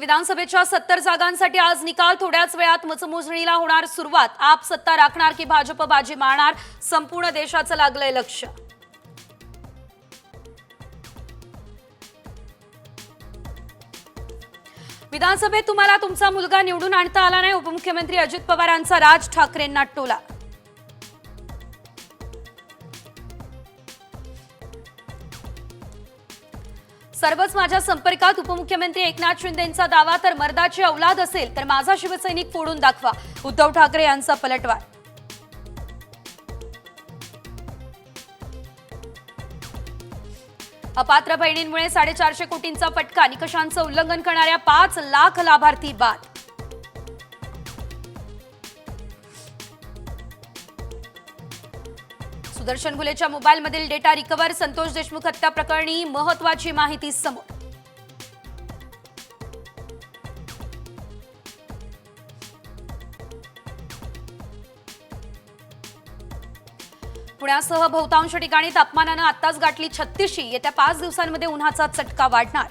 विधानसभेच्या सत्तर जागांसाठी आज निकाल थोड्याच वेळात मतमोजणीला होणार सुरुवात. आप सत्ता राखणार की भाजप बाजी मारणार? संपूर्ण देशाचं लागलंय लक्ष. विधानसभेत तुम्हाला तुमचा मुलगा निवडून आणता आला नाही उपमुख्यमंत्री अजित पवारांचा राज ठाकरेंना टोला. सर्वच माझ्या संपर्कात. उपमुख्यमंत्री एकनाथ शिंदेंचा दावा तर मर्दाची औलाद असेल तर माझा शिवसैनिक फोडून दाखवा उद्धव ठाकरे यांचा पलटवार. अपात्र बहिणींमुळे साडेचारशे कोटींचा फटका निकषांचं उल्लंघन करणाऱ्या पाच लाख लाभार्थी बाद. सुदर्शन घुलेच्या मोबाईलमधील डेटा रिकव्हर संतोष देशमुख हत्या प्रकरणी महत्वाची माहिती समोर. पुण्यासह बहुतांश ठिकाणी तापमानानं आत्ताच गाठली छत्तीसशी. येत्या पाच दिवसांमध्ये उन्हाचा चटका वाढणार.